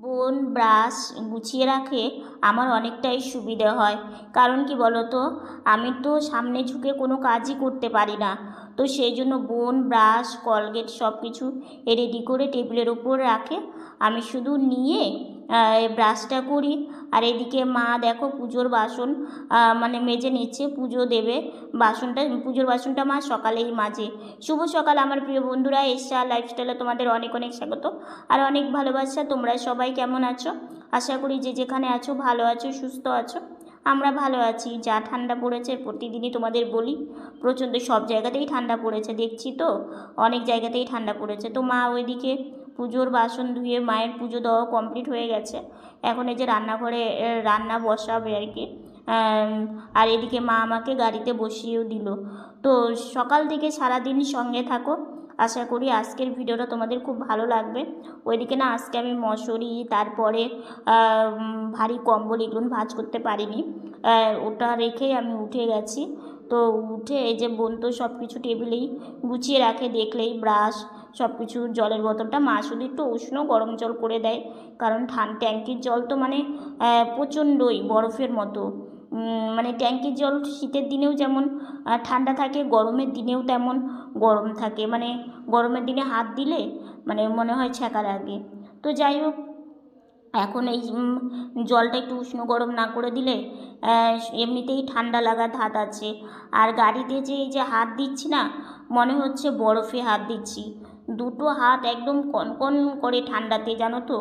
বোন, ব্রাশ গুছিয়ে রাখে আমার অনেকটাই সুবিধে হয়। কারণ কি তো আমি তো সামনে ঝুঁকে কোনো কাজই করতে পারি না। তো সেই জন্য বোন, ব্রাশ, কলগেট সব কিছু রেডি করে টেবিলের ওপর রাখে। আমি শুধু নিয়ে ব্রাশটা করি। আর এদিকে মা দেখো পুজোর বাসন মানে মেজে নিচ্ছে, পুজো দেবে বাসনটা, পুজোর বাসনটা মা সকালেই মাজে। শুভ সকাল আমার প্রিয় বন্ধুরা এসা লাইফস্টাইলে তোমাদের অনেক অনেক স্বাগত। আর অনেক ভালোবাসা, তোমরা সবাই কেমন আছো? আশা করি যে যেখানে আছো ভালো আছো, সুস্থ আছো। আমরা ভালো আছি, যা ঠান্ডা পড়েছে প্রতিদিনই তোমাদের বলি। প্রচণ্ড সব জায়গাতেই ঠান্ডা পড়েছে, দেখছি তো? অনেক জায়গাতেই ঠান্ডা পড়েছে। তো মা ওইদিকে পুজোর বাসন ধুয়ে মায়ের পুজো দেওয়া কমপ্লিট হয়ে গেছে। এখন এই যে রান্নাঘরে রান্না বসাবে আর কি। আর এদিকে মা আমাকে গাড়িতে বসিয়েও দিল। তো সকাল থেকে সারাদিন সঙ্গে থাকো। আশা করি আজকের ভিডিওটা তোমাদের খুব ভালো লাগবে। ওইদিকে না আজকে আমি মশারি তারপরে ভারী কম্বল এগুলো ভাজ করতে পারিনি। ওটা রেখেই আমি উঠে গেছি। তো উঠে এই যে বোন তো সব কিছু টেবিলেই গুছিয়ে রাখে, দেখলেই ব্রাশ সব কিছু জলের বোতলটা মা শুধু একটু উষ্ণ গরম জল করে দেয়। কারণ ঠান ট্যাঙ্কির জল তো মানে প্রচণ্ডই বরফের মতো। মানে ট্যাঙ্কির জল শীতের দিনেও যেমন ঠান্ডা থাকে, গরমের দিনেও তেমন গরম থাকে। মানে গরমের দিনে হাত দিলে মানে মনে হয় ছ্যাঁকা লাগে। তো যাই হোক, এখন এই জলটা একটু উষ্ণ গরম না করে দিলে এমনিতেই ঠান্ডা লাগার ধাত আছে। আর গাড়িতে যে, এই যে হাত দিচ্ছি না, মনে হচ্ছে বরফে হাত দিচ্ছি। দুটো হাত একদম কনকন করে ঠান্ডাতে, জানো তো?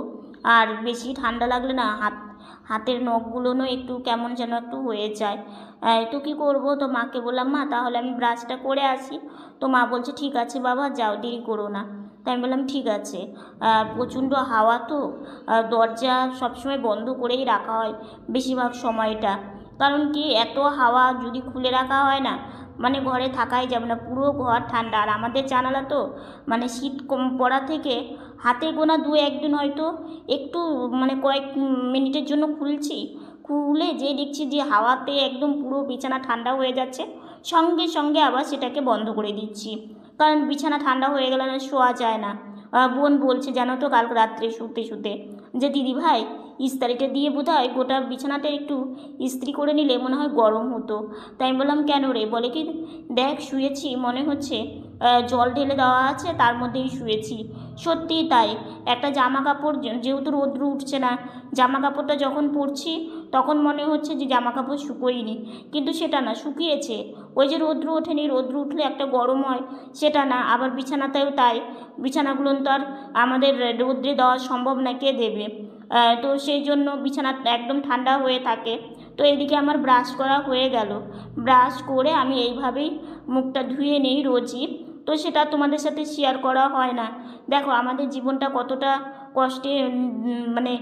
আর বেশি ঠান্ডা লাগলে না হাত, হাতের নখগুলোনও একটু কেমন যেন একটু হয়ে যায়। তো কী করব? তো মাকে বললাম, মা, তাহলে আমি ব্রাশটা করে আসি। তো মা বলছে, ঠিক আছে বাবা, যাও, দেরি করো না। তাই আমি বললাম, ঠিক আছে। প্রচণ্ড হাওয়া তো দরজা সবসময় বন্ধ করেই রাখা হয় বেশিরভাগ সময়টা। কারণ কি, এত হাওয়া যদি খুলে রাখা হয় না মানে ঘরে থাকাই যাবে না, পুরো ঘর ঠান্ডা। আর আমাদের জানালা তো মানে শীত কম পড়া থেকে হাতে গোনা দু একদিন হয়তো একটু মানে কয়েক মিনিটের জন্য খুলছি। খুলে যে দেখছি যে হাওয়াতে একদম পুরো বিছানা ঠান্ডা হয়ে যাচ্ছে, সঙ্গে সঙ্গে আবার সেটাকে বন্ধ করে দিচ্ছি। কারণ বিছানা ঠান্ডা হয়ে গেলে শোয়া যায় না। বোন বলছে, জানো তো কাল রাত্রে শুতে শুতে যে দিদি ভাই ইস্তারিটা দিয়ে বোধ হয় গোটা বিছানাটা একটু ইস্ত্রি করে নিলে মনে হয় গরম হতো। তাই আমি বললাম, কেন রে? বলে কি, দেখ, শুয়েছি, মনে হচ্ছে জল ঢেলে দেওয়া আছে, তার মধ্যেই শুয়েছি। সত্যিই তাই। একটা জামা কাপড় যেহেতু রোদ্র উঠছে না জামা কাপড়টা যখন পরছি, তখন মনে হচ্ছে যে জামা কাপড় শুকোয়নি। কিন্তু সেটা না, শুকিয়েছে। ওই যে রৌদ্র ওঠেনি, রৌদ্র উঠলে একটা গরম হয়, সেটা না, আবার বিছানাতেও তাই। বিছানাগুলো তো আর আমাদের রৌদ্রে দেওয়া সম্ভব না, কে দেবে? তো সেই জন্য বিছানা একদম ঠান্ডা হয়ে থাকে। তো এদিকে আমার ব্রাশ করা হয়ে গেল। ব্রাশ করে আমি এইভাবেই মুখটা ধুয়ে নিই রোজই। তো সেটা তোমাদের সাথে শেয়ার করা হয় না। দেখো, আমাদের জীবনটা কতটা কষ্টে মানে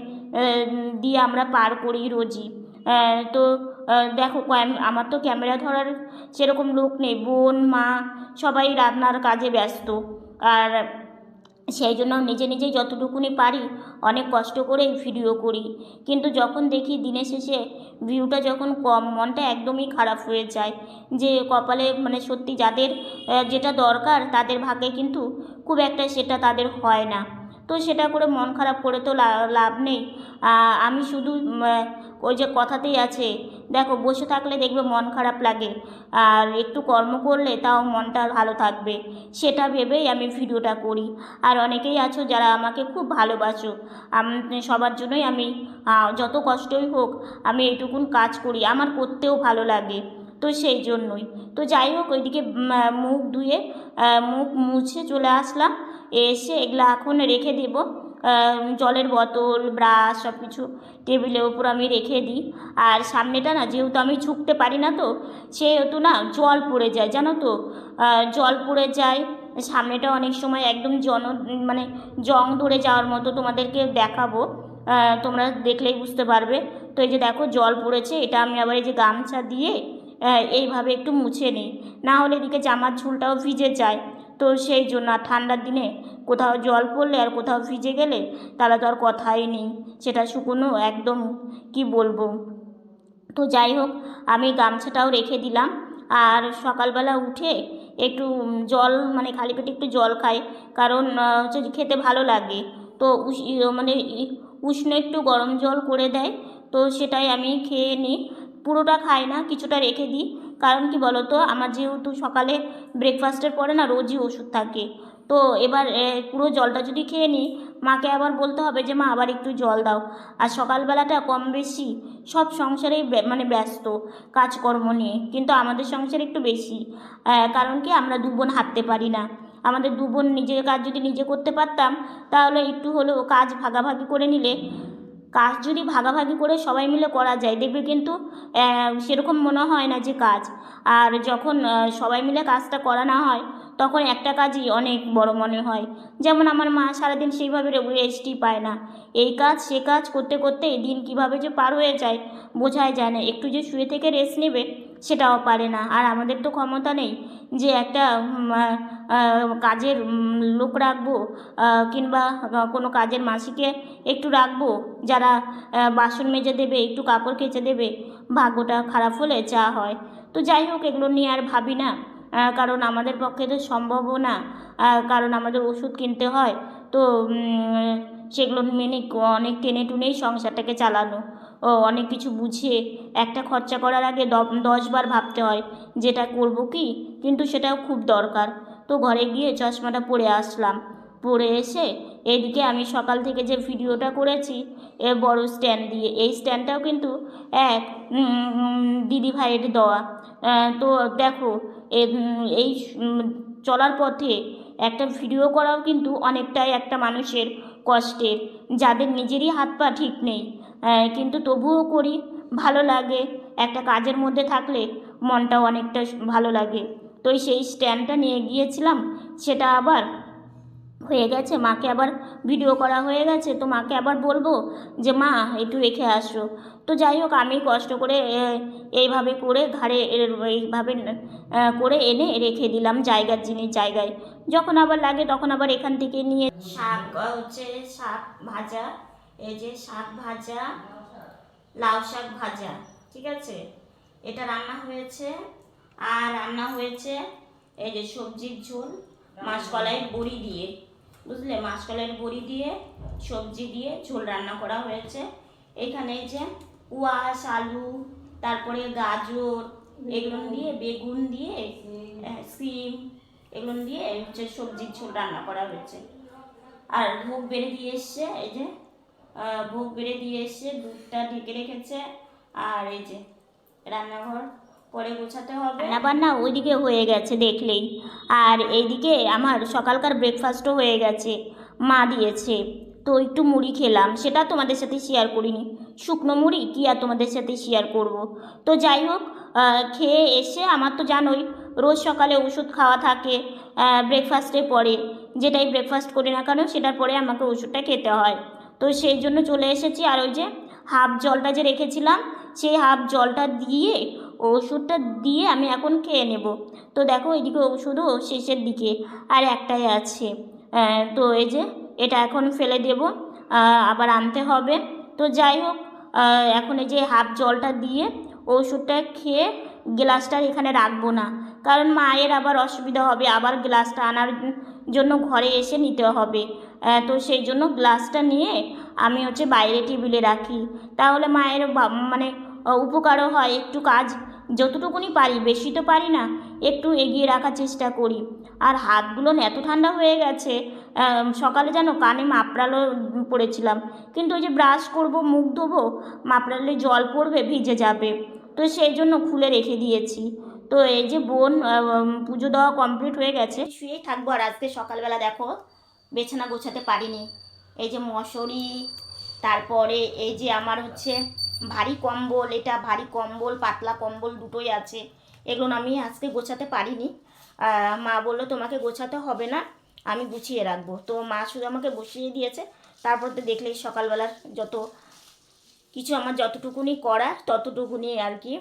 দিয়ে আমরা পার করি রোজই। তো দেখো আমার তো ক্যামেরা ধরার সেরকম লোক নেই। বোন, মা সবাই রান্নার কাজে ব্যস্ত। আর সেই জন্য নিজে নিজেই যতটুকুনি পারি অনেক কষ্ট করেই ভিডিও করি। কিন্তু যখন দেখি দিনের শেষে ভিউটা যখন কম, মনটা একদমই খারাপ হয়ে যায় যে কপালে মানে সত্যি যাদের যেটা দরকার তাদের ভাগে কিন্তু খুব একটা সেটা তাদের হয় না। তো সেটা করে মন খারাপ করে তো লাভ নেই। আমি শুধু ওই যে কথাতেই আছে, দেখো বসে থাকলে দেখবে মন খারাপ লাগে। আর একটু কর্ম করলে তাও মনটা ভালো থাকবে। সেটা ভেবেই আমি ভিডিওটা করি। আর অনেকেই আছো যারা আমাকে খুব ভালোবাসো। সবার জন্যই আমি যত কষ্টই হোক আমি এইটুকুন কাজ করি। আমার করতেও ভালো লাগে। তো সেই জন্যই। তো যাই হোক, ওইদিকে মুখ ধুয়ে মুখ মুছে চলে আসলাম। এসে এগুলো এখন রেখে দেবো। জলের বোতল, ব্রাশ সব কিছু টেবিলের উপর আমি রেখে দিই। আর সামনেটা না, যেহেতু আমি ঝুঁকতে পারি না তো, সেহেতু না জল পড়ে যায়, জানো তো? জল পড়ে যায়। সামনেটা অনেক সময় একদম জন মানে জং ধরে যাওয়ার মতো তোমাদেরকে দেখাবো। তোমরা দেখলেই বুঝতে পারবে। তো এই যে দেখো, জল পড়েছে, এটা আমি আবার এই যে গামছা দিয়ে এইভাবে একটু মুছে নিই। না হলে এদিকে জামার ঝুলটাও ভিজে যায়। তো সেই জন্য আর ঠান্ডার দিনে কোথাও জল পড়লে আর কোথাও ভিজে গেলে তাহলে তো আর কথাই নেই। সেটা শুকনো একদম কি বলব? তো যাই হোক, আমি গামছাটাও রেখে দিলাম। আর সকালবেলা উঠে একটু জল মানে খালি পেটে একটু জল খাই। কারণ হচ্ছে খেতে ভালো লাগে। তো মানে উষ্ণ একটু গরম জল করে দেয়। তো সেটাই আমি খেয়ে নিই। পুরোটা খাই না, কিছুটা রেখে দিই। কারণ কি বলো তো আমার যেহেতু সকালে ব্রেকফাস্টের পরে না রোজই ওষুধ থাকে। তো এবার পুরো জলটা যদি খেয়ে নিই, মাকে আবার বলতে হবে যে, মা, আবার একটু জল দাও। আর সকালবেলাটা কম বেশি সব সংসারেই মানে ব্যস্ত কাজকর্ম নিয়ে। কিন্তু আমাদের সংসার একটু বেশি। কারণ কি আমরা দু বোন হাঁটতে পারি না। আমাদের দু বোন নিজের কাজ যদি নিজে করতে পারতাম, তাহলে একটু হলেও কাজ ভাগাভাগি করে নিলে কাজ যদি ভাগাভাগি করে সবাই মিলে করা যায়, দেখবে কিন্তু সেরকম মনে হয় না যে কাজ। আর যখন সবাই মিলে কাজটা করা না হয়, তখন একটা কাজই অনেক বড় মনে হয়। যেমন আমার মা সারাদিন সেইভাবে রেস্টই পায় না। এই কাজ, সে কাজ করতে করতে দিন কীভাবে যে পার হয়ে যায়, বোঝাই যায় না। একটু যে শুয়ে থেকে রেস্ট নেবে, সেটাও পারে না। আর আমাদের তো ক্ষমতা নেই যে একটা কাজের লোক রাখব কিংবা কোনো কাজের মাসিকে একটু রাখব, যারা বাসন মেজে দেবে, একটু কাপড় কেচে দেবে, ভাগ্যটা খারাপ হলে যা হয়। তো যাই হোক, এগুলো নিয়ে আর ভাবি না কারণ আমাদের পক্ষে তো সম্ভবও না কারণ আমাদের ওষুধ কিনতে হয়, তো সেগুলো মেনে অনেক টেনে টুনেই সংসারটাকে চালানো। ও, অনেক কিছু বুঝিয়ে, একটা খরচা করার আগে দশবার ভাবতে হয়, যেটা করব কি? কিন্তু সেটাও খুব দরকার। তো ঘরে গিয়ে চশমাটা পরে আসলাম। পরে এসে এদিকে আমি সকাল থেকে যে ভিডিওটা করেছি, এ বড় স্ট্যান্ড দিয়ে, এই স্ট্যান্ডটাও কিন্তু এক দিদি ভাইয়ের দেওয়া। তো দেখো এই চলার পথে একটা ভিডিও করাও কিন্তু অনেকটাই একটা মানুষের কষ্টের, যাদের নিজেরই হাত পা ঠিক নেই। কিন্তু তবুও করি, ভালো লাগে। একটা কাজের মধ্যে থাকলে মনটাও অনেকটা ভালো লাগে। তো সেই স্ট্যান্ডটা নিয়ে গিয়েছিলাম, সেটা আবার হয়ে গেছে, মাকে আবার ভিডিও করা হয়ে গেছে, তো মাকে আবার বলব যে, মা, একটু রেখে আসো। তো যাই হোক, আমি কষ্ট করে এইভাবে করে ঘাড়ে এইভাবে করে এনে রেখে দিলাম জায়গার জিনিস, জায়গায়। যখন আবার লাগে, তখন আবার এখান থেকে নিয়ে শাক, হচ্ছে শাক ভাজা, এই যে শাক ভাজা, লাউ শাক ভাজা, ঠিক আছে? এটা রান্না হয়েছে আর রান্না হয়েছে এই যে সবজির ঝোল মাসকলাইয়ের বড়ি দিয়ে। বুঝলে? মাসকলাইয়ের বড়ি দিয়ে সবজি দিয়ে ঝোল রান্না করা হয়েছে। এখানে যে কুয়াশ আলু তারপরে গাজর এগুলো দিয়ে বেগুন দিয়ে আহ, সিম এগুলো দিয়ে হচ্ছে সবজির ঝোল রান্না করা হয়েছে। আর ভোগ বেড়ে দিয়ে এসছে এই যে ভোগ বেড়ে দিয়ে এসছে দুধটা ঢেকে রেখেছে। আর এই যে রান্নাঘর পরে গোছাতে হবে। রান্না বান্না ওইদিকে হয়ে গেছে, দেখলেই। আর এইদিকে আমার সকালকার ব্রেকফাস্টও হয়ে গেছে। মা দিয়েছে। তো একটু মুড়ি খেলাম, সেটা তোমাদের সাথে শেয়ার করিনি। শুকনো মুড়ি কি আর তোমাদের সাথে শেয়ার করব? তো যাই হোক খেয়ে এসে আমার তো জানোই, রোজ সকালে ওষুধ খাওয়া থাকে ব্রেকফাস্টে পরে যেটাই ব্রেকফাস্ট করি না কেন, সেটার পরে আমাকে ওষুধটা খেতে হয়। তো সেই জন্য চলে এসেছি। আর ওই যে হাফ জলটা যে রেখেছিলাম, সেই হাফ জলটা দিয়ে ওষুধটা দিয়ে আমি এখন খেয়ে নেব। তো দেখো এদিকে ওষুধও শেষের দিকে। আর একটাই আছে। তো এই যে এটা এখন ফেলে দেব। আবার আনতে হবে। তো যাই হোক এখন এই যে হাফ জলটা দিয়ে ওষুধটা খেয়ে গ্লাসটা এখানে রাখব না। কারণ মায়ের আবার অসুবিধা হবে। আবার গ্লাসটা আনার জন্য ঘরে এসে নিতে হবে। তো সেই জন্য গ্লাসটা নিয়ে আমি হচ্ছে বাইরে টেবিলে রাখি। তাহলে মায়ের মানে উপকারও হয়। একটু কাজ যতটুকুনি পারি, বেশি তো পারি না, একটু এগিয়ে রাখার চেষ্টা করি। আর হাতগুলো এত ঠান্ডা হয়ে গেছে সকালে যেন কানে মাপড়ালো পড়েছিলাম। কিন্তু ওই যে ব্রাশ করব, মুখ ধোবো, মাপড়ালে জল পড়বে, ভিজে যাবে। তো সেই জন্য খুলে রেখে দিয়েছি। তো এই যে বোন পুজো দেওয়া কমপ্লিট হয়ে গেছে। শুয়েই থাকব আর আজকে সকালবেলা দেখো, বেছানা গোছাতে পারিনি। এই যে মশারি, তারপরে এই যে আমার হচ্ছে ভারী কম্বল, এটা ভারী কম্বল, পাতলা কম্বল দুটোই আছে। এগুলো আমি আজকে গোছাতে পারিনি। মা বলল, তোমাকে গোছাতে হবে না, আমি গুছিয়ে রাখব। তো মা শুধু আমাকে বসিয়ে দিয়েছে। তারপর তো দেখলেই সকালবেলার যত কিছু আমার যতটুকুনি করার, ততটুকুনি আর কি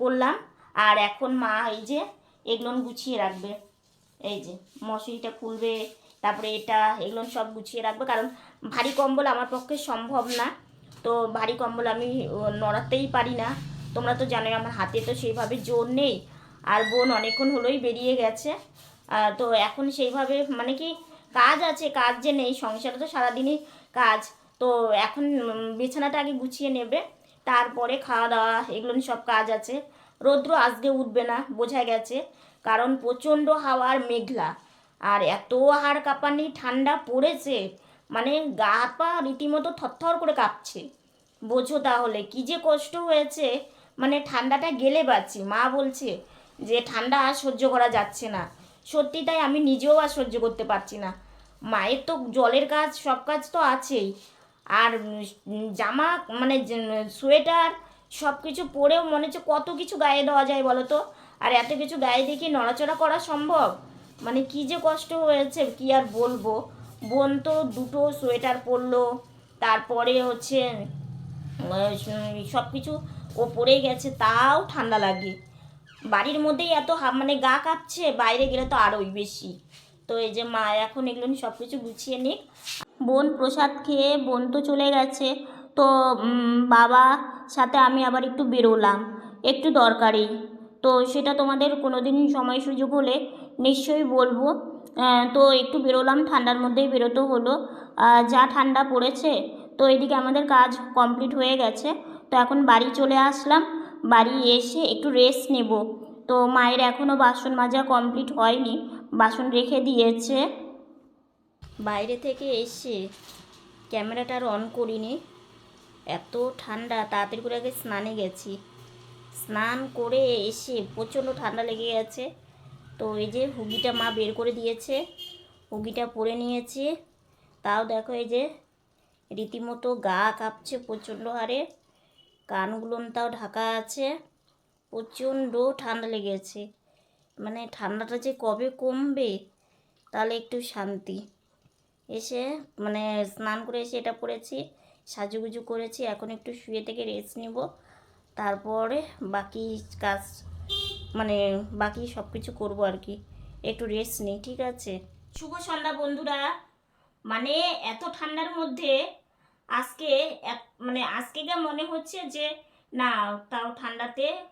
করলাম। আর এখন মা এই যে এগুলো গুছিয়ে রাখবে। এই যে মশারিটা খুলবে, তারপরে এটা, এগুলো সব গুছিয়ে রাখবে। কারণ ভারী কম্বল আমার পক্ষে সম্ভব না। তো ভারী কম্বল আমি নড়াতেই পারি না। তোমরা তো জানোই আমার হাতে তো সেইভাবে জোর নেই। আর বোন অনেকক্ষণ হলোই বেরিয়ে গেছে। তো এখন সেইভাবে মানে কি কাজ আছে, কাজ যে নেই, সংসারে তো সারাদিনই কাজ। তো এখন বিছানাটা আগে গুছিয়ে নেবে, তারপরে খাওয়া দাওয়া, এগুলো সব কাজ আছে। রৌদ্র আজকে উঠবে না, বোঝা গেছে। কারণ প্রচণ্ড হাওয়ার মেঘলা। আর এত হাড় কাঁপানি, ঠান্ডা পড়েছে। মানে গা পা রীতিমতো থরথর করে কাঁপছে। বোঝো তাহলে, কি যে কষ্ট হয়েছে। মানে ঠান্ডাটা গেলে পাচ্ছি মা বলছে যে, ঠান্ডা আর সহ্য করা যাচ্ছে না। সত্যি তাই আমি নিজেও আর সহ্য করতে পারছি না। মায়ের তো জলের কাজ, সব কাজ তো আছেই। আর জামা মানে সোয়েটার, সব কিছু পরেও মনে হচ্ছে কত কিছু গায়ে দেওয়া যায় বলো তো? আর এত কিছু গায়ে দেখি নড়াচড়া করা সম্ভব? মানে কি যে কষ্ট হয়েছে, কি আর বলব? বোন তো দুটো সোয়েটার পরলো, তারপরে হচ্ছে সব কিছু ও পরে গেছে, তাও ঠান্ডা লাগে। বাড়ির মধ্যেই এত মানে গা কাঁপছে, বাইরে গেলে তো আরোই বেশি। তো এই যে মা এখন এগুলো সব কিছু গুছিয়ে নিক। বোন প্রসাদ খেয়ে, বোন তো চলে গেছে, তো বাবা সাথে আমি আবার একটু বেরোলাম, একটু দরকারি তো সেটা তোমাদের কোনো দিন সময় সুযোগ হলে নিশ্চয়ই বলব। তো একটু বেরোলাম, ঠান্ডার মধ্যেই বেরোতে হলো। যা ঠান্ডা পড়েছে, তো এদিকে আমাদের কাজ কমপ্লিট হয়ে গেছে। তো এখন বাড়ি চলে আসলাম, বাড়ি এসে একটু রেস্ট নেব। তো মায়ের এখনও বাসন মাজা কমপ্লিট হয়নি, বাসন রেখে দিয়েছে। বাইরে থেকে এসে ক্যামেরাটা আর অন করিনি। এত ঠান্ডা, তাড়াতাড়ি করে আগে স্নানে গেছি। স্নান করে এসে প্রচণ্ড ঠান্ডা লেগে গেছে। তো এই যে হুগিটা মা বের করে দিয়েছে, হুগিটা পরে নিয়েছে। তাও দেখো এই যে রীতিমতো গা কাঁপছে প্রচণ্ড হারে, কানগুলো তাও ঢাকা আছে, প্রচণ্ড ঠান্ডা লেগেছে। মানে ঠান্ডাটা যে কবে কমবে, তাহলে একটু শান্তি। এসে মানে স্নান করে এসে এটা পরেছি, সাজুগুজু করেছি, এখন একটু শুয়ে থেকে রেস্ট নিব। তারপরে বাকি কাজ মানে বাকি সব কিছু করব আর কি। একটু রেস্ট নিই, ঠিক আছে? শুভ সন্ধ্যা বন্ধুরা। মানে এত ঠান্ডার মধ্যে আজকে এক- মানে আজকে যা মনে হচ্ছে যে, না, তাও ঠান্ডাতে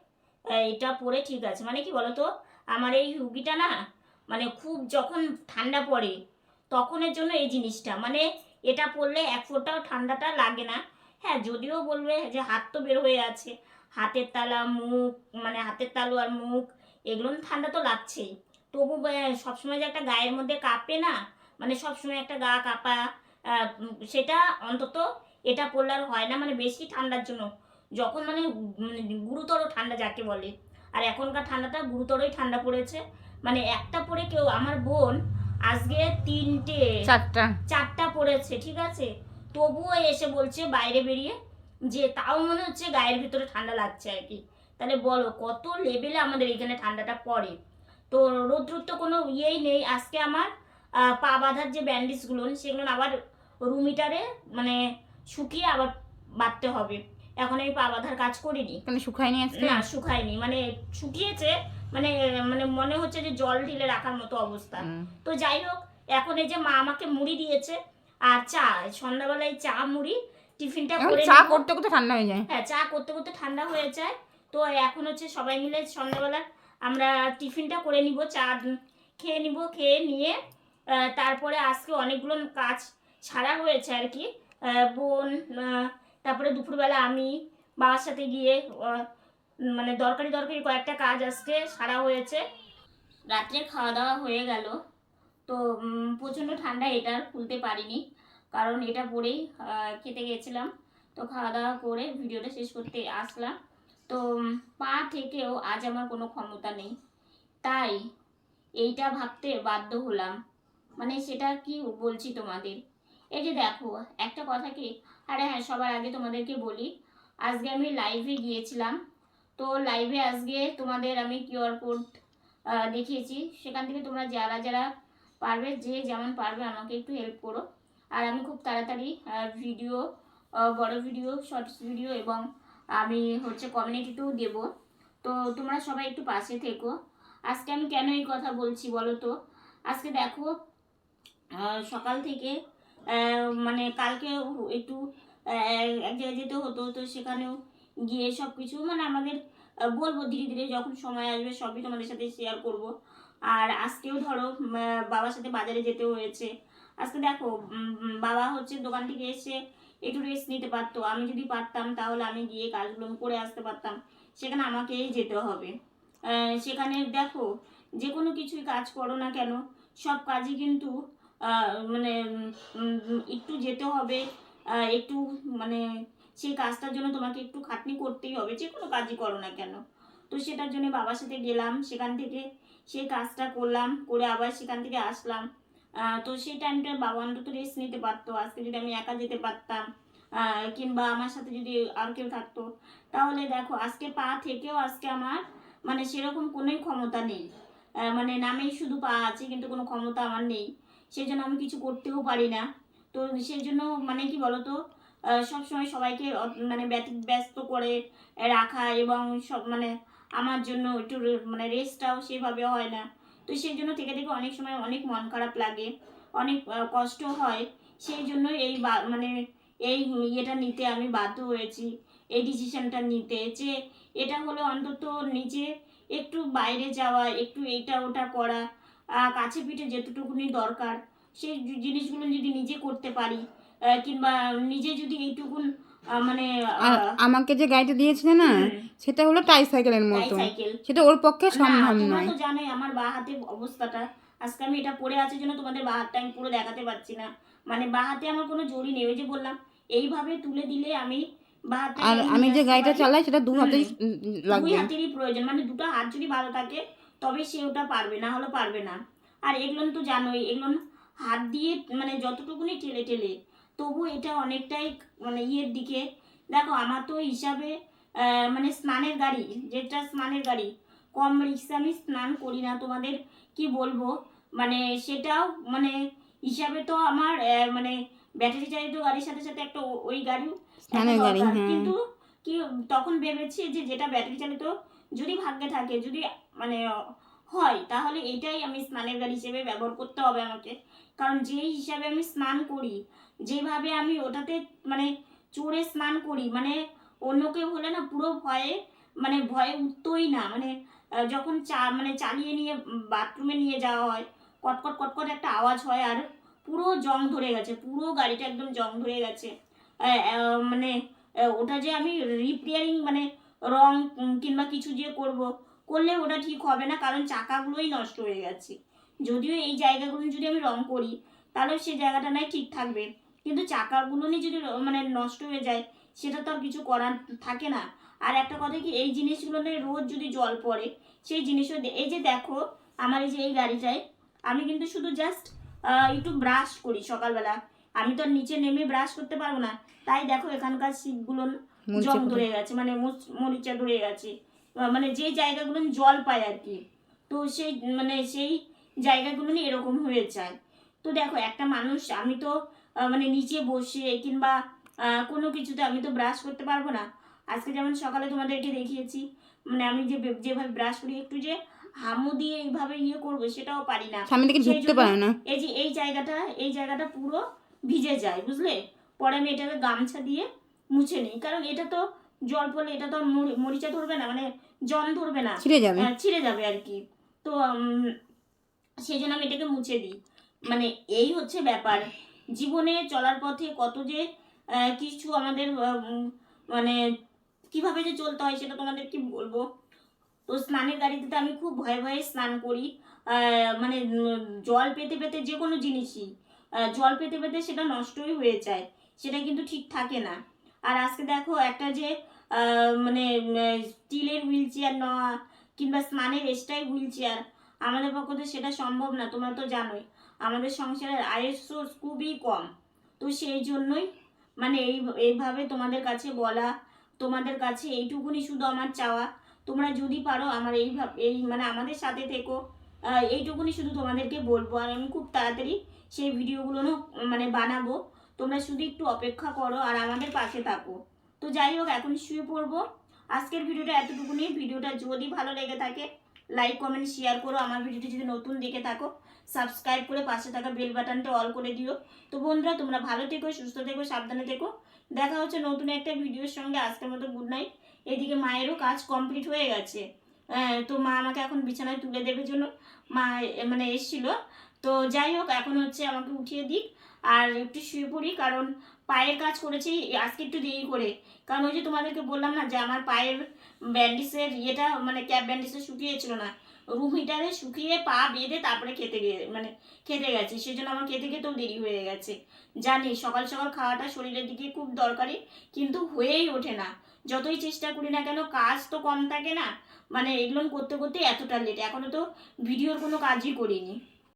এটা পরে ঠিক আছে। মানে কি বলতো? আমার এই হুগিটা না মানে খুব যখন ঠান্ডা পড়ে, তখনের জন্য এই জিনিসটা। মানে এটা পরলে এক ফোটাও ঠান্ডাটা লাগে না। হ্যাঁ যদিও বলবে যে হাত তো বের হয়ে আছে। হাতের তালা মুখ মানে হাতের তালু আর মুখ এগুলো ঠান্ডা তো লাগছেই। তবু সবসময় যে একটা গায়ের মধ্যে কাঁপে না মানে সবসময় একটা গা কাঁপা সেটা অন্তত এটা পড়লে আর হয় না মানে বেশি ঠান্ডার জন্য। যখন মানে গুরুতর ঠান্ডা যাকে বলে। আর এখনকার ঠান্ডাটা গুরুতরই ঠান্ডা পড়েছে। মানে একটা পরে কেউ আমার বোন আজকে তিনটে চারটা। চারটা পড়েছে ঠিক আছে? তবুও এসে বলছে বাইরে বেরিয়ে যে তাও মনে হচ্ছে গায়ের ভিতরে ঠান্ডা লাগছে আর কি। তাহলে বলো কত লেভেলে আমাদের এখানে ঠান্ডাটা পড়ে? তো রৌদ্রুর তো কোনো ইয়েই নেই। আজকে আমার পা বাঁধার যে ব্যান্ডেজগুলো সেগুলো আবার রুমিটারে মানে শুকিয়ে আবার বাঁধতে হবে। এখন আমি পা বাঁধার কাজ করিনি। কেন শুকায়নি আজকে? না শুকায়নি। মানে শুকিয়েছে মানে মানে মনে হচ্ছে যে জল ঢেলে রাখার মতো অবস্থা। তো যাই হোক এখন এই যে মা আমাকে মুড়ি দিয়েছে আর চা সন্ধ্যাবেলায় চা মুড়ি টিফিনটা করে চা করতে করতে ঠান্ডা হয়ে যায়। হ্যাঁ চা করতে করতে ঠান্ডা হয়ে যায়। তো এখন হচ্ছে সবাই মিলে সন্ধ্যাবেলা আমরা টিফিনটা করে নিব চা খেয়ে নিব খেয়ে নিয়ে তারপরে আজকে অনেকগুলো কাজ ছাড়া হয়েছে আর কি। বোন তারপরে দুপুরবেলা আমি বাবার সাথে গিয়ে মানে দরকারি দরকারি কয়েকটা কাজ আজকে সারা হয়েছে। রাত্রে খাওয়া দাওয়া হয়ে গেল। তো প্রচণ্ড ঠান্ডা এটা খুলতে পারিনি। কারণ এটা পরেই খেতে গেছিলাম। তো খাওয়া দাওয়া করে ভিডিওটা শেষ করতে আসলাম। তো পা থেকেও আজ আমার কোনো ক্ষমতা নেই। তাই এইটা ভাবতে বাধ্য হলাম। মানে সেটা কি বলছি তোমাদের? এই যে দেখো, একটা কথা কি আরে হ্যাঁ সবার আগে তোমাদেরকে বলি, আজকে আমি লাইভে গিয়েছিলাম। তো লাইভে আজকে তোমাদের আমি কিউআর কোড দেখিয়েছি। সেখান থেকে তোমরা যারা যারা পারবে, যে যেমন পারবে আমাকে একটু হেল্প করো। আর আমি খুব তাড়াতাড়ি ভিডিও বড় ভিডিও শর্টস ভিডিও এবং আমি হচ্ছে কমিউনিটিতেও দেব। তো তোমরা সবাই একটু পাশে থেকো। আজকে আমি কেন এই কথা বলছি বলো তো? আজকে দেখো সকাল থেকে মানে কালকে একটু এক জায়গায় যেতে হতো, তো সেখানেও গিয়ে সব কিছু মানে আমাদের বলব ধীরে ধীরে যখন সময় আসবে সবই তোমাদের সাথে শেয়ার করব। আর আজকেও ধরো বাবার সাথে বাজারে যেতে হয়েছে। আজকে দেখো বাবা হচ্ছে দোকান থেকে এসে একটু রেস্ট নিতে পারতো। আমি যদি পারতাম তাহলে আমি গিয়ে কাজগুলো করে আসতে পারতাম। সেখানে আমাকেই যেতে হবে। সেখানে দেখো যে কোনো কিছুই কাজ করো না কেন, সব কাজই কিন্তু মানে একটু যেতে হবে। একটু মানে সেই কাজটার জন্য তোমাকে একটু খাটনি করতেই হবে। যে কোনো কাজই করো না কেন। তো সেটার জন্য বাবার সাথে গেলাম, সেখান থেকে সেই কাজটা করলাম, করে আবার সেখান থেকে আসলাম। তো সেই টাইমটা বাবা অন্তত রেস্ট নিতে পারতো। আজকে যদি আমি একা যেতে পারতাম কিংবা আমার সাথে যদি আর কেউ থাকতো, তাহলে দেখো, আজকে পা থেকেও আজকে আমার মানে সেরকম কোনোই ক্ষমতা নেই। মানে নামেই শুধু পা আছে, কিন্তু কোনো ক্ষমতা আমার নেই। সেই জন্য আমি কিছু করতেও পারি না। তো সেই জন্য মানে কি বলতো সবসময় সবাইকে মানে ব্যস্ত করে রাখা এবং সব মানে আমার জন্য একটু মানে রেস্টটাও সেভাবে হয় না। তো সেই জন্য থেকে থেকে অনেক সময় অনেক মন খারাপ লাগে, অনেক কষ্ট হয়। সেই জন্য এই মানে এই ইয়েটা নিতে আমি বাধ্য হয়েছি, এই ডিসিশনটা নিতে যে এটা হলো অন্তত নিজে একটু বাইরে যাওয়া, একটু এইটা ওটা করা কাছে পিঠে যেতটুকুনি দরকার, সেই জিনিসগুলো যদি নিজে করতে পারি কিংবা নিজে যদি এইটুকুন মানে আমাকে যে গাড়িটা দিয়েছিলে না সেটা হলো টাই সাইকেলের মতো সাইকেল সেটা ওর পক্ষে সম্ভব নয়। তো জানোই আমার বা হাতের অবস্থাটা। আজকে আমি এটা পরে আছে জন্য তোমাদের বা হাতটা আমি পুরো দেখাতে পারছি না। মানে বা হাতে আমার কোনো জড়ি নেই ওই যে বললাম এইভাবে তুলে দিলে আমি আর আমি যে গাড়িটা চালাই সেটা দু হাতেই হুম। দুই হাতেরই প্রয়োজন মানে দুটো হাত যদি ভালো থাকে তবে সে ওটা পারবে না হলে পারবে না। আর এগুলো তো জানোই এগুলো হাত দিয়ে মানে যতটুকুনি ঠেলে ঠেলে তবু এটা অনেকটাই মানে ইয়ের দিকে। দেখো আমার তো হিসাবে মানে স্নানের গাড়ি যেটা স্নানের গাড়ি কম রিক্সে আমি স্নান করি না তোমাদের কি বলব? মানে সেটাও মানে হিসাবে তো আমার মানে ব্যাটারি চালিত গাড়ির সাথে সাথে একটা ওই গাড়ি, হ্যাঁ। কিন্তু কি তখন ভেবেছি যে যেটা ব্যাটারি চালিত যদি ভাগ্যে থাকে যদি মানে হয় তাহলে এটাই আমি স্নানের গাড়ি হিসেবে ব্যবহার করতে হবে আমাকে। কারণ যেই হিসাবে আমি স্নান করি যেভাবে আমি ওটাতে মানে চড়ে স্নান করি মানে অন্য কেউ হলে না পুরো ভয়ে মানে ভয়ে উঠতোই না মানে যখন চা মানে চালিয়ে নিয়ে বাথরুমে নিয়ে যাওয়া হয়, কটকট কটকট একটা আওয়াজ হয় আর পুরো জং ধরে গেছে, পুরো গাড়িটা একদম জং ধরে গেছে। মানে ওটা যে আমি রিপেয়ারিং মানে রং কিংবা কিছু যে করব, করলে ওটা ঠিক হবে না, কারণ চাকাগুলোই নষ্ট হয়ে গেছে। যদিও এই জায়গাগুলো যদি আমি রং করি, তাহলে সে জায়গাটা নয় ঠিক থাকবে। কিন্তু চাকাগুলো নিয়ে যদি মানে নষ্ট হয়ে যায় সেটা তো আর কিছু করার থাকে না। আর একটা কথা কি এই জিনিসগুলো নিয়ে রোজ যদি জল পড়ে সেই জিনিসও এই যে দেখো আমার এই যে এই গাড়িটায় আমি কিন্তু শুধু জাস্ট একটু ব্রাশ করি সকালবেলা। আমি তো নিচে নেমে ব্রাশ করতে পারব না। তাই দেখো এখানকার সিটগুলো মরিচা জং পড়ে। ধরে গেছে মানে মরিচা ধরে গেছে। মানে যে জায়গাগুলো জল পায় আর কি তো সেই মানে সেই জায়গাগুলো নিয়ে এরকম হয়ে যায়। তো দেখো একটা মানুষ আমি তো মানে নিচে বসে কিংবা কোনো কিছুতে আমি তো ব্রাশ করতে পারব না। আজকে যেমন সকালে তোমাদেরকে দেখিয়েছি মানে আমি যে যেভাবে ব্রাশ করি একটু যে হামু দিয়ে এইভাবে ইয়ে করব সেটাও পারি না। সামনে দিকে ঢুকতে পারে না। এই যে এই জায়গাটা এই জায়গাটা পুরো ভিজে যায় বুঝলে? পরে আমি এটাকে গামছা দিয়ে মুছে নিই কারণ এটা তো জল পড়লে এটা তো আর মরিচা ধরবে না মানে জল ধরবে না। ছিঁড়ে যাবে। ছিঁড়ে যাবে আর কি। তো সেই জন্য আমি এটাকে মুছে দিই। মানে এই হচ্ছে ব্যাপার। জীবনে চলার পথে কত যে কিছু আমাদের মানে কীভাবে যে চলতে হয় সেটা তোমাদের কি বলব? তো স্নানের গাড়িতে আমি খুব ভয়ে ভয়ে স্নান করি। মানে জল পেতে পেতে যে কোনো জিনিসই জল পেতে পেতে সেটা নষ্টই হয়ে যায়, সেটা কিন্তু ঠিক থাকে না। আর আজকে দেখো একটা যে মানে স্টিলের হুইল চেয়ার নেওয়া কিংবা স্নানের এক্সট্রাই হুইল চেয়ার আমাদের পক্ষে সেটা সম্ভব না, তোমরা তো জানোই। আমাদের সংসারের আয়ের সোর্স খুবই কম। তো সেই জন্যই মানে এই, এইভাবে তোমাদের কাছে বলা, তোমাদের কাছে এইটুকুনি শুধু আমার চাওয়া। তোমরা যদি পারো আমার এইভাবে এই মানে আমাদের সাথে থেকো। এইটুকুনি শুধু তোমাদেরকে বলব। আর আমি খুব তাড়াতাড়ি সেই ভিডিওগুলো মানে বানাবো। তোমরা শুধু একটু অপেক্ষা করো আর আমাদের পাশে থাকো। তো যাই হোক, এখন শুয়ে পড়ব। আজকের ভিডিওটা এতটুকুনি। ভিডিওটা যদি ভালো লেগে থাকে লাইক কমেন্ট শেয়ার করো। আমার ভিডিওটি যদি নতুন দেখে থাকো সাবস্ক্রাইব করে পাশে থাকা বেল বাটনটা অল করে দিও। তো বন্ধুরা, তোমরা ভালো থেকো, সুস্থ থেকো, সাবধানে থেকো। দেখা হচ্ছে নতুন একটা ভিডিওর সঙ্গে। আজকের মতো গুড নাইট এদিকে মায়েরও কাজ কমপ্লিট হয়ে গেছে। তো মা আমাকে এখন বিছানায় তুলে দেবে জন্য। মা মানে এসছিল। তো যাই হোক, এখন হচ্ছে আমাকে উঠিয়ে দিক। আর একটু শুয়ে পড়ি, কারণ পায়ের কাজ করেছি। আজকে একটু দেরি করে। কারণ ওই যে তোমাদেরকে বললাম না, যে আমার পায়ের ব্যান্ডিসের ইয়েটা মানে ক্যাপ ব্যান্ডিসে শুকিয়েছিল না। রুম হিটারে শুকিয়ে পা বেঁধে তারপরে খেতে গিয়ে মানে খেতে গেছি। সেজন্য আমার খেতে খেতেও দেরি হয়ে গেছে। জানি, সকাল সকাল খাওয়াটা শরীরের দিকে খুব দরকারি, কিন্তু হয়েই ওঠে না। যতই চেষ্টা করি না কেন, কাজ তো কম থাকে না। মানে এগুলো করতে করতে এতটা লেট এখনও তো ভিডিওর কোনো কাজই করিনি।